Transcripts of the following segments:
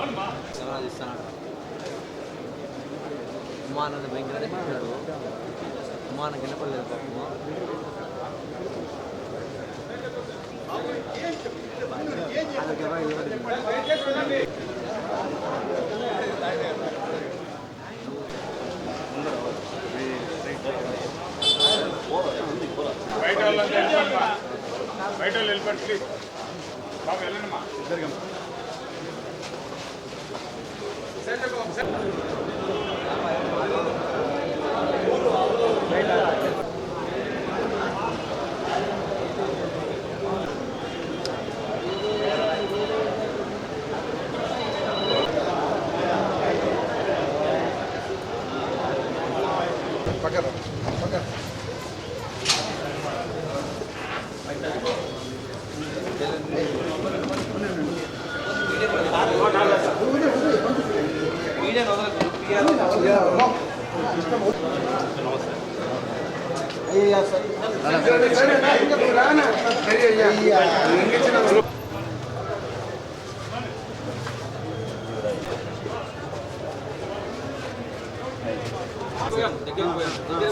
సలహాలు ఇస్తున్నాడు ఉమానంద భయంకరంగా చెప్పాడు ఉమాన గెలపడలేదు పాపము బయట వాళ్ళు వెళ్ళిపోయి బాబు వెళ్ళండి మా ఇద్దరు Pagar, pagar.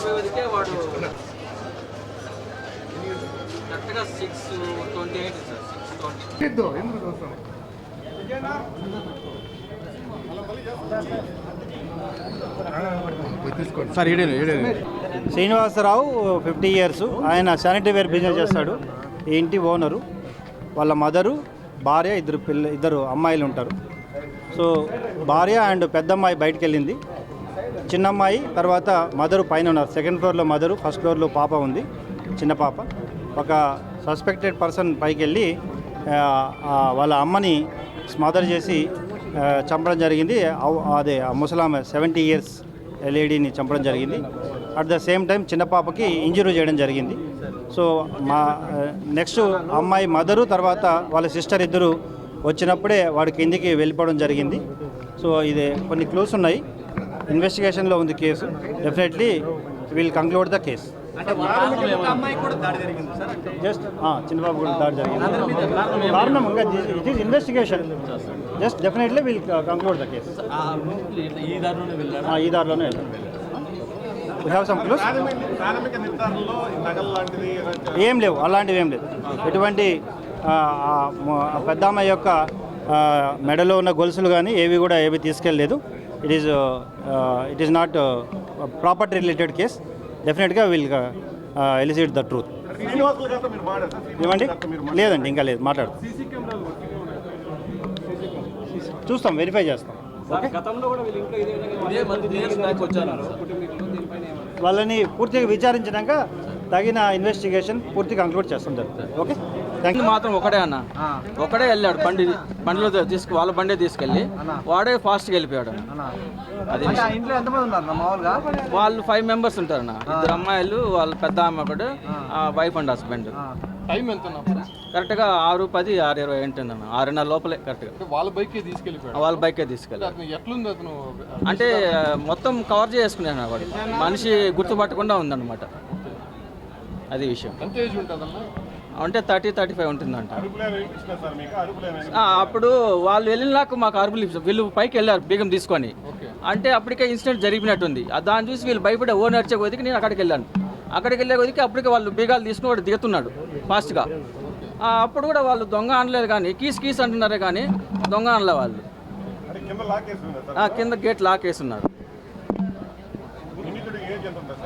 పోయేదికే వాడు కరెక్ట్గా six twenty eight sir six twenty Srinivasarao fifty years. ఆయన శానిటరీ వేర్ బిజినెస్ చేస్తాడు. ఈ ఇంటి ఓనరు. వాళ్ళ మదరు భార్య ఇద్దరు పిల్ల ఇద్దరు అమ్మాయిలు ఉంటారు. సో భార్య అండ్ పెద్దమ్మాయి బయటికి వెళ్ళింది చిన్నమ్మాయి తర్వాత మదరు పైన ఉన్నారు. సెకండ్ ఫ్లోర్లో మదరు ఫస్ట్ ఫ్లోర్లో పాప ఉంది. చిన్న పాప. ఒక సస్పెక్టెడ్ పర్సన్ పైకి వెళ్ళి వాళ్ళ అమ్మని స్మదర్ చేసి చంపడం జరిగింది. అదే ముసలామె సెవెంటీ ఇయర్స్ లేడీని చంపడం జరిగింది. అట్ ద సేమ్ టైం చిన్న పాపకి ఇంజరీ చేయడం జరిగింది. సో మా నెక్స్ట్ అమ్మాయి మదరు తర్వాత వాళ్ళ సిస్టర్ ఇద్దరు వచ్చినప్పుడే వాడి కిందికి వెళ్ళిపోవడం జరిగింది. సో ఇది కొన్ని క్లూస్ ఉన్నాయి. ఇన్వెస్టిగేషన్లో ఉంది case. Definitely will conclude the case just Chinnababu కూడా దాడి జరిగింది. కారణం ఇంకా it is investigation just definitely will conclude the case ఈ దారిలోనే ఏం లేవు అలాంటివి ఏం లేవు. ఎటువంటి ఆ, ఆ, మ- ఆ పెద్ద అమ్మాయి యొక్క మెడలో ఉన్న గొలుసులు కానీ ఏవి కూడా ఏవి తీసుకెళ్ళలేదు. It is it is not property related case డెఫినెట్గా విల్ ఎలిసిట్ ద ట్రూత్ ఏమండి? లేదండి ఇంకా లేదు మాట్లాడు. సీసీ కెమెరాలు వర్కింగ్ ఉన్నాయి చూస్తాం వెరిఫై చేస్తాం వాళ్ళని పూర్తిగా విచారించినాక తగిన ఇన్వెస్టిగేషన్ పూర్తి కంక్లూడ్ చేస్తాం జరుగుతుంది. ఓకే బండి మాత్రం ఒకడే అన్న. ఒకడే వెళ్ళాడు బండి బండిలో తీసుకు వాళ్ళ బండే తీసుకెళ్ళి వాడే ఫాస్ట్గా వెళ్ళిపోయాడు అన్న. అది వాళ్ళు ఫైవ్ మెంబర్స్ ఉంటారన్న ఇద్దరు అమ్మాయిలు వాళ్ళ పెద్ద అమ్మ ఒకడు వైఫ్ అండ్ హస్బెండ్. టైం ఎంత కరెక్ట్గా ఆరు పది ఆరు ఇరవై ఉంటుందన్న ఆరున్నర లోపలే కరెక్ట్గా. వాళ్ళ బైకే తీసుకెళ్ళిపోయాడు. వాళ్ళ బైకే తీసుకెళ్ళి ఎట్లుంది అతను? అంటే మొత్తం కవర్ చేసుకున్నాను వాడు. మనిషి గుర్తుపట్టకుండా ఉందన్నమాట. అది విషయం. ఎంత ఏజ్ ఉంటుందన్న? అంటే థర్టీ థర్టీ ఫైవ్ ఉంటుందంట. అప్పుడు వాళ్ళు వెళ్ళినాక మాకు అరుపులు ఇప్పించారు. వీళ్ళు పైకి వెళ్ళారు బీగం తీసుకొని. అంటే అప్పటికే ఇన్సిడెంట్ జరిగినట్టుంది. ఆ దాన్ని చూసి వీళ్ళు భయపడే ఓ నడిచే కొద్దికి నేను అక్కడికి వెళ్ళాను. అక్కడికి వెళ్ళే కొద్దికి అప్పటికే వాళ్ళు బీగాలు తీసుకుని వాడు దిగుతున్నాడు ఫాస్ట్గా. ఆ, అప్పుడు కూడా వాళ్ళు దొంగ అనలేదు కానీ కీస్ కీస్ అంటున్నారే కానీ దొంగ అనలే వాళ్ళు. అంటే కింద లాక్ వేసి ఉన్నారు సార్? ఆ, కింద గేట్ లాక్ వేసి ఉన్నారు నిందితుడికి ఏజ్ ఎంత ఉంటుంది సార్ ఎవరికి సార్ నిందితుడు నిందితుడు మురకాయ వేసుకెళ్ళి కదా అతనికి ఏజ్ ఎంత ఉంటుంది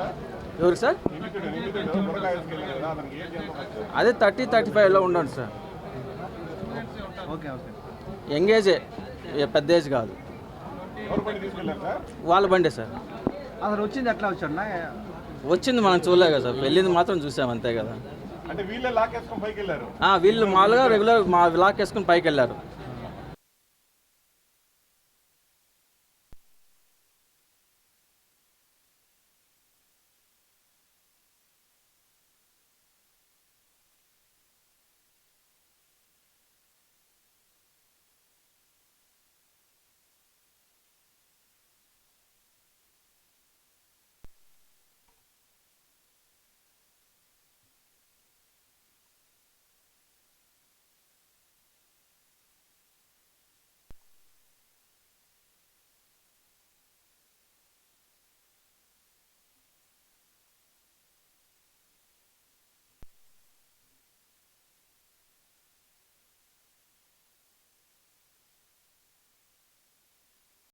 అదే థర్టీ థర్టీ ఫైవ్లో ఉండండి సార్. ఏ పెద్ద ఏజ్ కాదు. ఎవరు సార్? వాళ్ళ బండే సార్. అతను వచ్చింది ఎట్లా వచ్చాడు వచ్చింది మనం చూడలే కదా సార్. వెళ్ళింది మాత్రం చూసాం అంతే కదా. అంటే వీళ్ళే లాక్ వేసుకొని పైకి వెళ్ళారు? ఆ, వీళ్ళు మామూలుగా రెగ్యులర్ మా లాక్ వేసుకుని పైకి వెళ్ళారు.